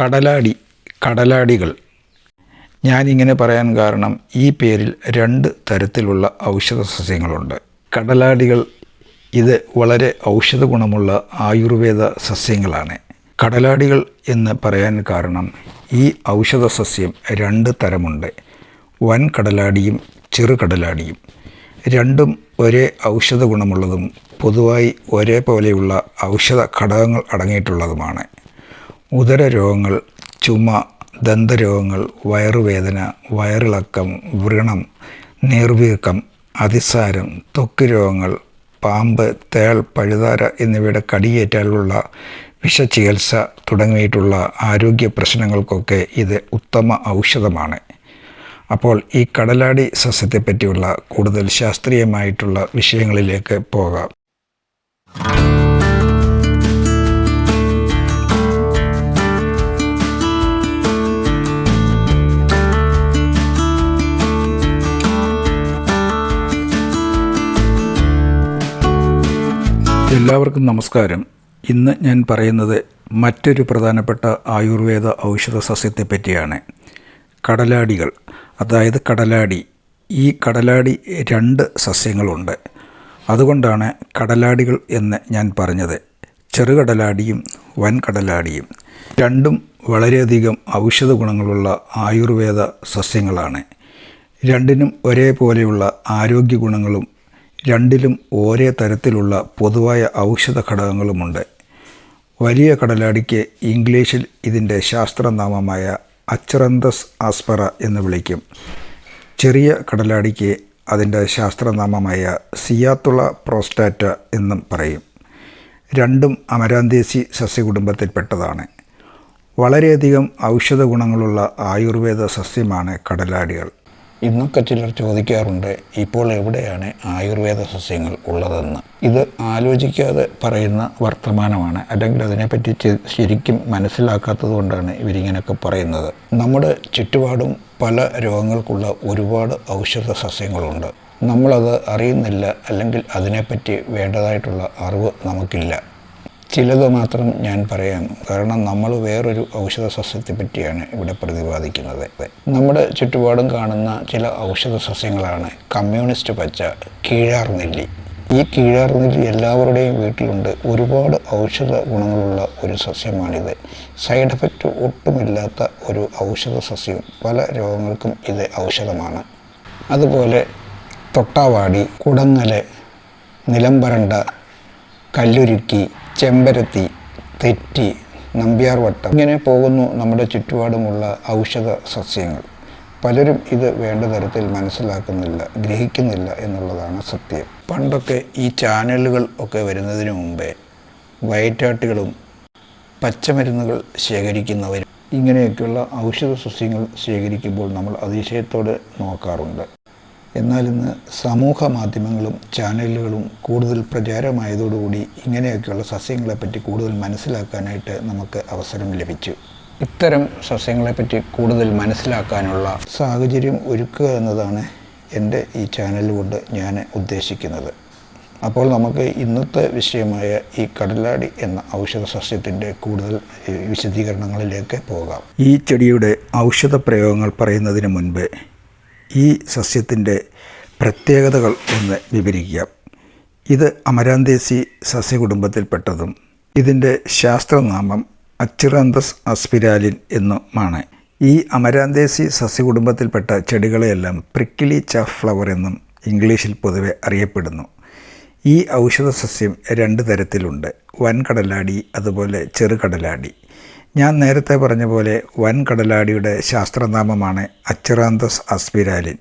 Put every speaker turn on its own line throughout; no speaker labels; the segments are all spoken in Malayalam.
കടലാടി കടലാടികൾ. ഞാനിങ്ങനെ പറയാൻ കാരണം ഈ പേരിൽ രണ്ട് തരത്തിലുള്ള ഔഷധ സസ്യങ്ങളുണ്ട്. കടലാടികൾ ഇത് വളരെ ഔഷധ ഗുണമുള്ള ആയുർവേദ സസ്യങ്ങളാണ്. കടലാടികൾ എന്ന് പറയാൻ കാരണം ഈ ഔഷധ സസ്യം രണ്ട് തരമുണ്ട്. വൻ കടലാടിയും ചെറുകടലാടിയും രണ്ടും ഒരേ ഔഷധ ഗുണമുള്ളതും പൊതുവായി ഒരേപോലെയുള്ള ഔഷധ ഘടകങ്ങൾ അടങ്ങിയിട്ടുള്ളതുമാണ്. ഉദര രോഗങ്ങൾ ചുമ ദന്തരോഗങ്ങൾ വയറുവേദന വയറിളക്കം വ്രണം നീർവീക്കം അതിസാരം ത്വക്ക് രോഗങ്ങൾ പാമ്പ് തേൾ പഴുതാര എന്നിവയുടെ കടിയേറ്റാലുള്ള വിഷചികിത്സ തുടങ്ങിയിട്ടുള്ള ആരോഗ്യ പ്രശ്നങ്ങൾക്കൊക്കെ ഇത് ഉത്തമ ഔഷധമാണ്. അപ്പോൾ ഈ കടലാടി സസ്യത്തെപ്പറ്റിയുള്ള കൂടുതൽ ശാസ്ത്രീയമായിട്ടുള്ള വിഷയങ്ങളിലേക്ക് പോകാം. എല്ലാവർക്കും നമസ്കാരം. ഇന്ന് ഞാൻ പറയുന്നത് മറ്റൊരു പ്രധാനപ്പെട്ട ആയുർവേദ ഔഷധ സസ്യത്തെ പറ്റിയാണ്. കടലാടികൾ അതായത് കടലാടി. ഈ കടലാടി രണ്ട് സസ്യങ്ങളുണ്ട്. അതുകൊണ്ടാണ് കടലാടികൾ എന്ന് ഞാൻ പറഞ്ഞത്. ചെറുകടലാടിയും വൻകടലാടിയും രണ്ടും വളരെയധികം ഔഷധ ഗുണങ്ങളുള്ള ആയുർവേദ സസ്യങ്ങളാണ്. രണ്ടിനും ഒരേപോലെയുള്ള ആരോഗ്യ ഗുണങ്ങളും രണ്ടിലും ഒരേ തരത്തിലുള്ള പൊതുവായ ഔഷധ ഘടകങ്ങളുമുണ്ട്. വലിയ കടലാടിക്ക് ഇംഗ്ലീഷിൽ ഇതിന്റെ ശാസ്ത്രനാമമായ അച്ചറന്തസ് ആസ്പറ എന്ന് വിളിക്കും. ചെറിയ കടലാടിക്ക് അതിന്റെ ശാസ്ത്രനാമമായ സിയാത്തുള പ്രോസ്റ്റാറ്റ എന്നും പറയും. രണ്ടും അമരാന്തേസി സസ്യകുടുംബത്തിൽപ്പെട്ടതാണ്. വളരെയധികം ഔഷധ ഗുണങ്ങളുള്ള ആയുർവേദ സസ്യമാണ് കടലാടികൾ. ഇന്നൊക്കെ ചിലർ ചോദിക്കാറുണ്ട് ഇപ്പോൾ എവിടെയാണ് ആയുർവേദ സസ്യങ്ങൾ ഉള്ളതെന്ന്? ഇത് ആലോചിക്കാതെ പറയുന്ന വർത്തമാനമാണ്. അല്ലെങ്കിൽ അതിനെപ്പറ്റി ശരിക്കും മനസ്സിലാക്കാത്തത് കൊണ്ടാണ് ഇവരിങ്ങനെയൊക്കെ പറയുന്നത്. നമ്മുടെ ചുറ്റുപാടും പല രോഗങ്ങൾക്കുള്ള ഒരുപാട് ഔഷധ സസ്യങ്ങളുണ്ട്. നമ്മളത് അറിയുന്നില്ല അല്ലെങ്കിൽ അതിനെപ്പറ്റി വേണ്ടതായിട്ടുള്ള അറിവ് നമുക്കില്ല. ചിലത് മാത്രം ഞാൻ പറയാം. കാരണം നമ്മൾ വേറൊരു ഔഷധ സസ്യത്തെ പറ്റിയാണ് ഇവിടെ പ്രതിപാദിക്കുന്നത്. നമ്മുടെ ചുറ്റുപാടും കാണുന്ന ചില ഔഷധ സസ്യങ്ങളാണ് കമ്മ്യൂണിസ്റ്റ് പച്ച കീഴാർ നെല്ലി. ഈ കീഴാർ നെല്ലി എല്ലാവരുടെയും വീട്ടിലുണ്ട്. ഒരുപാട് ഔഷധ ഗുണങ്ങളുള്ള ഒരു സസ്യമാണിത്. സൈഡ് എഫക്റ്റ് ഒട്ടുമില്ലാത്ത ഒരു ഔഷധ സസ്യം പല രോഗങ്ങൾക്കും ഇത് ഔഷധമാണ്. അതുപോലെ തൊട്ടാവാടി കുടങ്ങൽ നിലംപരണ്ട കല്ലുരുക്കി ചെമ്പരത്തി തെറ്റി നമ്പ്യാർ വട്ടം. ഇങ്ങനെ പോകുന്നു നമ്മുടെ ചുറ്റുപാടുമുള്ള ഔഷധ സസ്യങ്ങൾ. പലരും ഇത് വേണ്ട തരത്തിൽ മനസ്സിലാക്കുന്നില്ല ഗ്രഹിക്കുന്നില്ല എന്നുള്ളതാണ് സത്യം. പണ്ടൊക്കെ ഈ ചാനലുകൾ ഒക്കെ വരുന്നതിന് മുമ്പേ വയറ്റാട്ടുകളും പച്ചമരുന്നുകൾ ശേഖരിക്കുന്നവരും. ഇങ്ങനെയൊക്കെയുള്ള ഔഷധ സസ്യങ്ങൾ ശേഖരിക്കുമ്പോൾ നമ്മൾ അതിശയത്തോടെ നോക്കാറുണ്ട്. എന്നാൽ ഇന്ന് സമൂഹ മാധ്യമങ്ങളും ചാനലുകളും കൂടുതൽ പ്രചാരമായതോടുകൂടി ഇങ്ങനെയൊക്കെയുള്ള സസ്യങ്ങളെപ്പറ്റി കൂടുതൽ മനസ്സിലാക്കാനായിട്ട് നമുക്ക് അവസരം ലഭിച്ചു. ഇത്തരം സസ്യങ്ങളെപ്പറ്റി കൂടുതൽ മനസ്സിലാക്കാനുള്ള സാഹചര്യം ഒരുക്കുക എന്നതാണ് എന്റെ ഈ ചാനൽ കൊണ്ട് ഞാൻ ഉദ്ദേശിക്കുന്നത്. അപ്പോൾ നമുക്ക് ഇന്നത്തെ വിഷയമായ ഈ കടലാടി എന്ന ഔഷധ സസ്യത്തിന്റെ കൂടുതൽ വിശദീകരണങ്ങളിലേക്ക് പോകാം. ഈ ചെടിയുടെ ഔഷധ പ്രയോഗങ്ങൾ പറയുന്നതിന് മുൻപ് ഈ സസ്യത്തിന്റെ പ്രത്യേകതകൾ ഒന്ന് വിവരിക്കാം ഇത് അമരാന്തേസി സസ്യകുടുംബത്തിൽപ്പെട്ടതും ഇതിന്റെ ശാസ്ത്രനാമം അച്ചിറാന്തസ് അസ്പിരാലിൻ എന്നുമാണ്. ഈ അമരാന്തേസി സസ്യകുടുംബത്തിൽപ്പെട്ട ചെടികളെയെല്ലാം പ്രിക്കിലി ചാഫ് ഫ്ലവർ എന്നും ഇംഗ്ലീഷിൽ പൊതുവെ അറിയപ്പെടുന്നു. ഈ ഔഷധ സസ്യം രണ്ട് തരത്തിലുണ്ട്. വൻകടലാടി അതുപോലെ ചെറുകടലാടി ഞാൻ നേരത്തെ പറഞ്ഞ പോലെ വൻകടലാടിയുടെ ശാസ്ത്രനാമമാണ് അച്ചിറാന്തസ് അസ്പിരാലിൻ.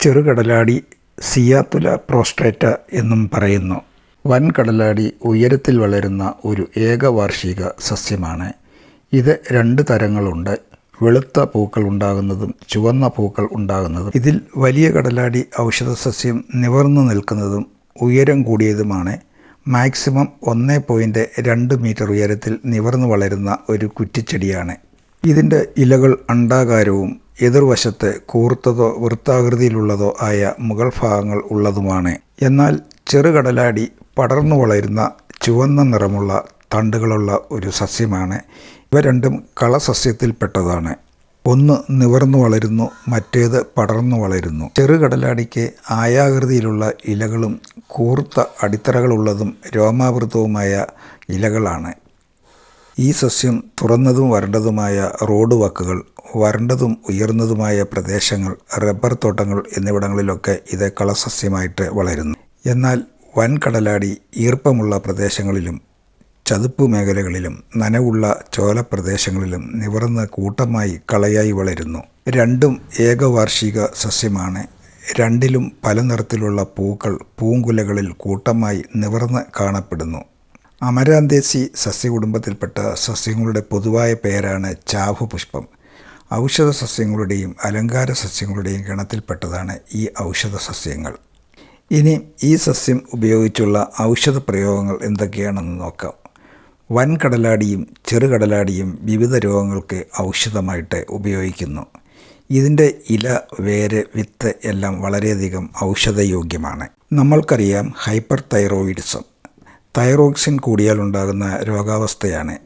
ചെറുകടലാടി സിയാത്തുല പ്രോസ്ട്രേറ്റ എന്നും പറയുന്നു. വൻകടലാടി ഉയരത്തിൽ വളരുന്ന ഒരു ഏകവാർഷിക സസ്യമാണ്. ഇത് രണ്ട് തരങ്ങളുണ്ട്. വെളുത്ത പൂക്കൾ ഉണ്ടാകുന്നതും ചുവന്ന പൂക്കൾ ഉണ്ടാകുന്നതും. ഇതിൽ വലിയ കടലാടി ഔഷധ സസ്യം നിവർന്നു നിൽക്കുന്നതും ഉയരം കൂടിയതുമാണ്. മാക്സിമം ഒന്ന് പോയിന്റ് രണ്ട് മീറ്റർ ഉയരത്തിൽ നിവർന്നു വളരുന്ന ഒരു കുറ്റിച്ചെടിയാണ്. ഇതിന്റെ ഇലകൾ അണ്ഡാകാരവും എതിർവശത്ത് കൂർത്തതോ വൃത്താകൃതിയിലുള്ളതോ ആയ മുകൾ ഭാഗങ്ങൾ ഉള്ളതുമാണ്. എന്നാൽ ചെറുകടലാടി പടർന്നു വളരുന്ന ചുവന്ന നിറമുള്ള തണ്ടുകളുള്ള ഒരു സസ്യമാണ്. ഇവ രണ്ടും കളസസ്യത്തിൽപ്പെട്ടതാണ്. ഒന്ന് നിവർന്നു വളരുന്നു മറ്റേത് പടർന്നു വളരുന്നു. ചെറുകടലാടിക്ക് ആയാകൃതിയിലുള്ള ഇലകളും കൂർത്ത അടിത്തറകളുള്ളതും രോമാവൃതവുമായ ഇലകളാണ്. ഈ സസ്യം തുറന്നതും വരണ്ടതുമായ റോഡ് വക്കുകൾ വരണ്ടതും ഉയർന്നതുമായ പ്രദേശങ്ങൾ റബ്ബർ തോട്ടങ്ങൾ എന്നിവിടങ്ങളിലൊക്കെ ഇത് കളസസ്യമായിട്ട് വളരുന്നു. എന്നാൽ വൻകടലാടി ഈർപ്പമുള്ള പ്രദേശങ്ങളിലും ചതുപ്പ് മേഖലകളിലും നനവുള്ള ചോലപ്രദേശങ്ങളിലും നിവർന്ന് കൂട്ടമായി കളയായി വളരുന്നു. രണ്ടും ഏകവാർഷിക സസ്യമാണ്. രണ്ടിലും പല നിറത്തിലുള്ള പൂക്കൾ പൂങ്കുലകളിൽ കൂട്ടമായി നിവർന്ന് കാണപ്പെടുന്നു. അമരാന്തേസി സസ്യകുടുംബത്തിൽപ്പെട്ട സസ്യങ്ങളുടെ പൊതുവായ പേരാണ് ചാഹു പുഷ്പം. ഔഷധ സസ്യങ്ങളുടെയും അലങ്കാര സസ്യങ്ങളുടെയും ഗണത്തിൽപ്പെട്ടതാണ് ഈ ഔഷധ സസ്യങ്ങൾ. ഇനി ഈ സസ്യം ഉപയോഗിച്ചുള്ള ഔഷധ പ്രയോഗങ്ങൾ എന്തൊക്കെയാണെന്ന് നോക്കാം. വൻകടലാടിയും ചെറുകടലാടിയും വിവിധ രോഗങ്ങൾക്ക് ഔഷധമായിട്ട് ഉപയോഗിക്കുന്നു. ഇതിന്റെ ഇല വേര് വിത്ത് എല്ലാം വളരെയധികം ഔഷധയോഗ്യമാണ്. നമ്മൾക്കറിയാം ഹൈപ്പർ തൈറോയിഡിസം തൈറോക്സിൻ കൂടിയാൽ ഉണ്ടാകുന്ന രോഗാവസ്ഥയാണ്.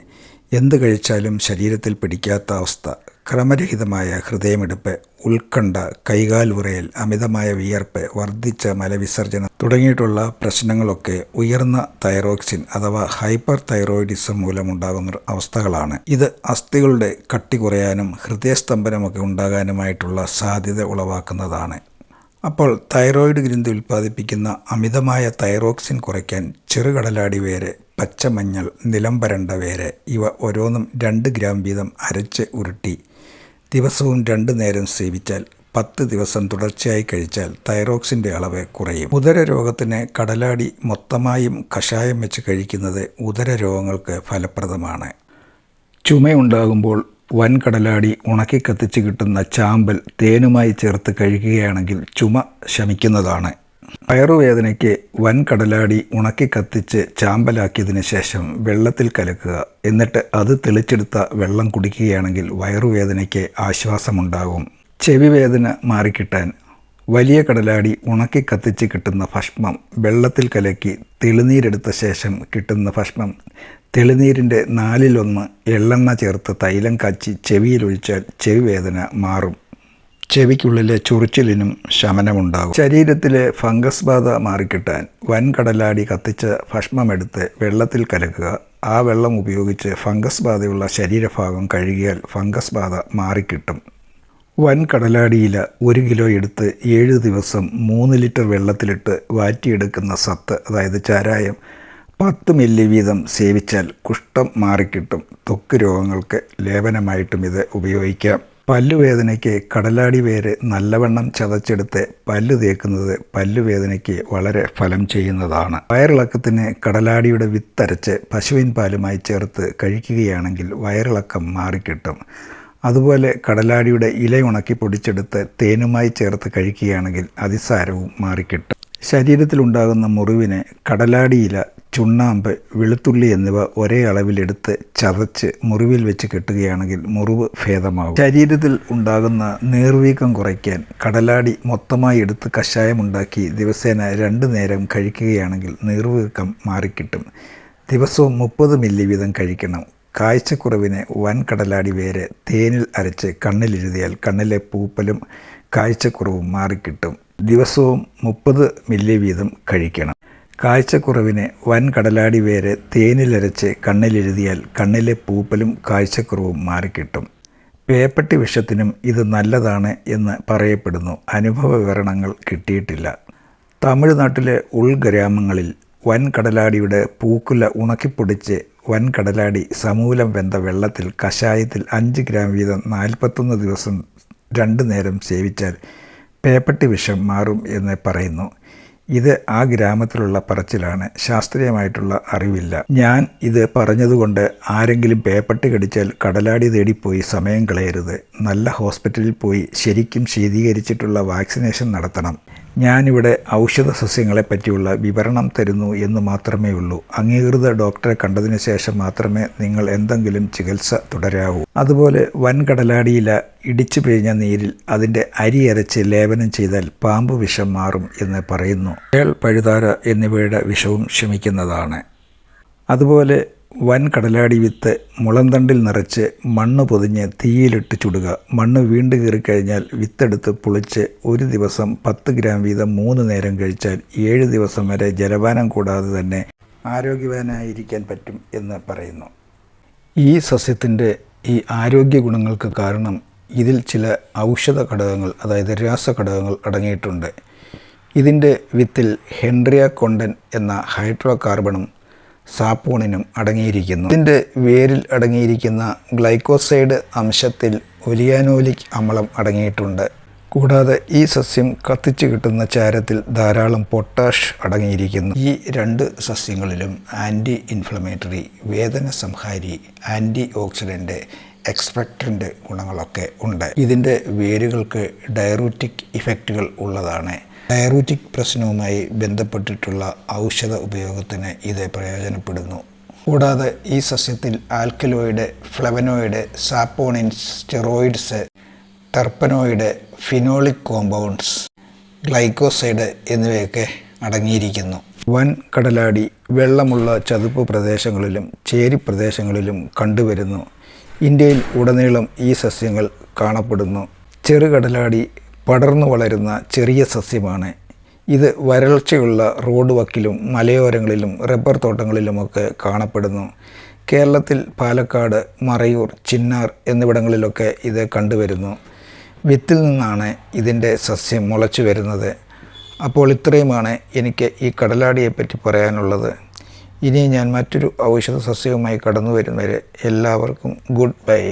എന്ത് കഴിച്ചാലും ശരീരത്തിൽ പിടിക്കാത്ത അവസ്ഥ ക്രമരഹിതമായ ഹൃദയമിടിപ്പ് ഉത്കണ്ഠ കൈകാൽ ഉറയൽ അമിതമായ വിയർപ്പ് വർദ്ധിച്ച മലവിസർജനം തുടങ്ങിയിട്ടുള്ള പ്രശ്നങ്ങളൊക്കെ ഉയർന്ന തൈറോക്സിൻ അഥവാ ഹൈപ്പർ തൈറോയിഡിസം മൂലമുണ്ടാകുന്ന അവസ്ഥകളാണ്. ഇത് അസ്ഥികളുടെ കട്ടി കുറയാനും ഹൃദയസ്തംഭനമൊക്കെ ഉണ്ടാകാനുമായിട്ടുള്ള സാധ്യത ഉളവാക്കുന്നതാണ്. അപ്പോൾ തൈറോയിഡ് ഗ്രന്ഥി ഉൽപ്പാദിപ്പിക്കുന്ന അമിതമായ തൈറോക്സിൻ കുറയ്ക്കാൻ ചെറുകടലാടി വേര് പച്ചമഞ്ഞൾ നിലംപരണ്ട വേര് ഇവ ഓരോന്നും രണ്ട് ഗ്രാം വീതം അരച്ച് ഉരുട്ടി ദിവസവും രണ്ടു നേരം സേവിച്ചാൽ പത്ത് ദിവസം തുടർച്ചയായി കഴിച്ചാൽ തൈറോക്സിന്റെ അളവ് കുറയും. ഉദര രോഗത്തിന് കടലാടി മൊത്തമായും കഷായം വെച്ച് കഴിക്കുന്നത് ഉദര രോഗങ്ങൾക്ക് ഫലപ്രദമാണ്. ചുമയുണ്ടാകുമ്പോൾ വൻകടലാടി ഉണക്കി കത്തിച്ച് കിട്ടുന്ന ചാമ്പൽ തേനുമായി ചേർത്ത് കഴിക്കുകയാണെങ്കിൽ ചുമ ശമിക്കുന്നതാണ്. വയറുവേദനയ്ക്ക് വൻകടലാടി ഉണക്കി കത്തിച്ച് ചാമ്പലാക്കിയതിന് ശേഷം വെള്ളത്തിൽ കലക്കുക. എന്നിട്ട് അത് തെളിച്ചെടുത്ത വെള്ളം കുടിക്കുകയാണെങ്കിൽ വയറുവേദനയ്ക്ക് ആശ്വാസമുണ്ടാകും. ചെവി വേദന മാറിക്കിട്ടാൻ വലിയ കടലാടി ഉണക്കി കത്തിച്ച് കിട്ടുന്ന ഭക്ഷണം വെള്ളത്തിൽ കലക്കി തെളിനീരെടുത്ത ശേഷം കിട്ടുന്ന ഭക്ഷണം. തെളിനീരിന്റെ നാലിലൊന്ന് എള്ളെണ്ണ ചേർത്ത് തൈലം കാച്ചി ചെവിയിലൊഴിച്ചാൽ ചെവി വേദന മാറും. ചെവിക്കുള്ളിലെ ചൊറിച്ചിലിനും ശമനമുണ്ടാകും. ശരീരത്തിലെ ഫംഗസ് ബാധ മാറിക്കിട്ടാൻ വൻകടലാടി കത്തിച്ച ഭക്ഷണമെടുത്ത് വെള്ളത്തിൽ കലക്കുക. ആ വെള്ളം ഉപയോഗിച്ച് ഫംഗസ് ബാധയുള്ള ശരീരഭാഗം കഴുകിയാൽ ഫംഗസ് ബാധ മാറിക്കിട്ടും. വൻകടലാടിയില ഒരു കിലോ എടുത്ത് ഏഴ് ദിവസം മൂന്ന് ലിറ്റർ വെള്ളത്തിലിട്ട് വാറ്റിയെടുക്കുന്ന സത്ത് അതായത് ചാരായം പത്ത് മില്ലി വീതം സേവിച്ചാൽ കുഷ്ഠം മാറിക്കിട്ടും. തൊക്ക് രോഗങ്ങൾക്ക് ലേപനമായിട്ടും ഇത് ഉപയോഗിക്കാം. പല്ലുവേദനയ്ക്ക് കടലാടി വേര് നല്ലവണ്ണം ചതച്ചെടുത്ത് പല്ല് തേക്കുന്നത് പല്ലുവേദനയ്ക്ക് വളരെ ഫലം ചെയ്യുന്നതാണ്. വയറിളക്കത്തിന് കടലാടിയുടെ വിത്തരച്ച് പശുവിൻ പാലുമായി ചേർത്ത് കഴിക്കുകയാണെങ്കിൽ വയറിളക്കം മാറിക്കിട്ടും. അതുപോലെ കടലാടിയുടെ ഇല ഉണക്കി പൊടിച്ചെടുത്ത് തേനുമായി ചേർത്ത് കഴിക്കുകയാണെങ്കിൽ അതിസാരവും മാറിക്കിട്ടും. ശരീരത്തിലുണ്ടാകുന്ന മുറിവിനെ കടലാടിയില ചുണ്ണാമ്പ് വെളുത്തുള്ളി എന്നിവ ഒരേ അളവിലെടുത്ത് ചതച്ച് മുറിവിൽ വെച്ച് കെട്ടുകയാണെങ്കിൽ മുറിവ് ഭേദമാകും. ശരീരത്തിൽ ഉണ്ടാകുന്ന നീർവീക്കം കുറയ്ക്കാൻ കടലാടി മൊത്തമായി എടുത്ത് കഷായമുണ്ടാക്കി ദിവസേന രണ്ട് നേരം കഴിക്കുകയാണെങ്കിൽ നീർവീക്കം മാറിക്കിട്ടും. ദിവസവും മുപ്പത് മില്ലി വീതം കഴിക്കണം. കാഴ്ചക്കുറവിന് വൻകടലാടി വേര് തേനിൽ അരച്ച് കണ്ണിലെഴുതിയാൽ കണ്ണിലെ പൂപ്പലും കാഴ്ചക്കുറവും മാറിക്കിട്ടും. ദിവസവും മുപ്പത് മില്ലി വീതം കഴിക്കണം. കാഴ്ചക്കുറവിനെ വൻകടലാടി വേര് തേനിലരച്ച് കണ്ണിലെഴുതിയാൽ കണ്ണിലെ പൂപ്പലും കാഴ്ചക്കുറവും മാറിക്കിട്ടും. പേപ്പട്ടി വിഷത്തിനും ഇത് നല്ലതാണ് എന്ന് പറയപ്പെടുന്നു. അനുഭവ വിവരണങ്ങൾ കിട്ടിയിട്ടില്ല. തമിഴ്നാട്ടിലെ ഉൾഗ്രാമങ്ങളിൽ വൻകടലാടിയുടെ പൂക്കുല ഉണക്കിപ്പൊടിച്ച് വൻകടലാടി സമൂലം വെന്ത വെള്ളത്തിൽ കഷായത്തിൽ അഞ്ച് ഗ്രാം വീതം നാൽപ്പത്തൊന്ന് ദിവസം രണ്ടു നേരം സേവിച്ചാൽ പേപ്പട്ടി വിഷം മാറും എന്ന് പറയുന്നു. ഇത് ആ ഗ്രാമത്തിലുള്ള പറച്ചിലാണ്. ശാസ്ത്രീയമായിട്ടുള്ള അറിവില്ല. ഞാൻ ഇത് പറഞ്ഞതുകൊണ്ട് ആരെങ്കിലും പേപ്പട്ടി കടിച്ചാൽ കടലാടി തേടിപ്പോയി സമയം കളയരുത്. നല്ല ഹോസ്പിറ്റലിൽ പോയി ശരിക്കും ശീതീകരിച്ചിട്ടുള്ള വാക്സിനേഷൻ നടത്തണം. ഞാനിവിടെ ഔഷധ സസ്യങ്ങളെ പറ്റിയുള്ള വിവരണം തരുന്നു എന്ന് മാത്രമേ ഉള്ളൂ. അംഗീകൃത ഡോക്ടറെ കണ്ടതിന് ശേഷം മാത്രമേ നിങ്ങൾ എന്തെങ്കിലും ചികിത്സ തുടരാവൂ. അതുപോലെ വൻകടലാടിയില ഇടിച്ചു പിഴിഞ്ഞ നീരിൽ അതിന്റെ അരി അരച്ച് ലേപനം ചെയ്താൽ പാമ്പ് വിഷം മാറും എന്ന് പറയുന്നു. ഏൾ പഴുതാര എന്നിവയുടെ വിഷവും ശമിക്കുന്നതാണ് അതുപോലെ വൻ കടലാടി വിത്ത് മുളന്തണ്ടിൽ നിറച്ച് മണ്ണ് പൊതിഞ്ഞ് തീയിലിട്ട് ചുടുക. മണ്ണ് വീണ്ടു കീറിക്കഴിഞ്ഞാൽ വിത്തെടുത്ത് പുളിച്ച് ഒരു ദിവസം പത്ത് ഗ്രാം വീതം മൂന്ന് നേരം കഴിച്ചാൽ ഏഴ് ദിവസം വരെ ജലപാനം കൂടാതെ തന്നെ ആരോഗ്യവാനായിരിക്കാൻ പറ്റും എന്ന് പറയുന്നു. ഈ സസ്യത്തിന്റെ ഈ ആരോഗ്യ ഗുണങ്ങൾക്ക് കാരണം ഇതിൽ ചില ഔഷധ ഘടകങ്ങൾ അതായത് രാസ ഘടകങ്ങൾ അടങ്ങിയിട്ടുണ്ട്. ഇതിന്റെ വിത്തിൽ ഹെൻറിയ കൊണ്ടൻ എന്ന ഹൈഡ്രോ കാർബണും സാപ്പോണിനും അടങ്ങിയിരിക്കുന്നു. ഇതിന്റെ വേരിൽ അടങ്ങിയിരിക്കുന്ന ഗ്ലൈക്കോസൈഡ് അംശത്തിൽ ഒലിയാനോലിക് അമ്ലം അടങ്ങിയിട്ടുണ്ട്. കൂടാതെ ഈ സസ്യം കത്തിച്ചു കിട്ടുന്ന ചാരത്തിൽ ധാരാളം പൊട്ടാഷ് അടങ്ങിയിരിക്കുന്നു. ഈ രണ്ട് സസ്യങ്ങളിലും ആന്റി ഇൻഫ്ലമേറ്ററി വേദന സംഹാരി ആന്റി ഓക്സിഡന്റ് എക്സ്പെക്ടന്റ് ഗുണങ്ങളൊക്കെ ഉണ്ട്. ഇതിന്റെ വേരുകൾക്ക് ഡയറൂറ്റിക് ഇഫക്റ്റുകൾ ഉള്ളതാണ് ഡയറൂറ്റിക് പ്രശ്നവുമായി ബന്ധപ്പെട്ടിട്ടുള്ള ഔഷധ ഉപയോഗത്തിന് ഇത് പ്രയോജനപ്പെടുന്നു. കൂടാതെ ഈ സസ്യത്തിൽ alkaloid flavonoid saponins steroids terpenoid phenolic compounds glycoside എന്നിവയൊക്കെ അടങ്ങിയിരിക്കുന്നു. വൻ കടലാടി വെള്ളമുള്ള ചതുപ്പ് പ്രദേശങ്ങളിലും ചേരി പ്രദേശങ്ങളിലും കണ്ടുവരുന്നു. ഇന്ത്യയിൽ ഉടനീളം ഈ സസ്യങ്ങൾ കാണപ്പെടുന്നു. ചെറുകടലാടി പടർന്നു വളരുന്ന ചെറിയ സസ്യമാണ്. ഇത് വരൾച്ചയുള്ള റോഡ് വക്കിലും മലയോരങ്ങളിലും റബ്ബർ തോട്ടങ്ങളിലുമൊക്കെ കാണപ്പെടുന്നു. കേരളത്തിൽ പാലക്കാട് മറയൂർ ചിന്നാർ എന്നിവിടങ്ങളിലൊക്കെ ഇത് കണ്ടുവരുന്നു. വിത്തിൽ നിന്നാണ് ഇതിന്റെ സസ്യം മുളച്ചു വരുന്നത്. അപ്പോൾ ഇത്രയുമാണ് എനിക്ക് ഈ കടലാടിയെപ്പറ്റി പറയാനുള്ളത്. ഇനി ഞാൻ മറ്റൊരു ഔഷധ സസ്യവുമായി കടന്നു വരുന്നവരെ എല്ലാവർക്കും ഗുഡ് ബൈ.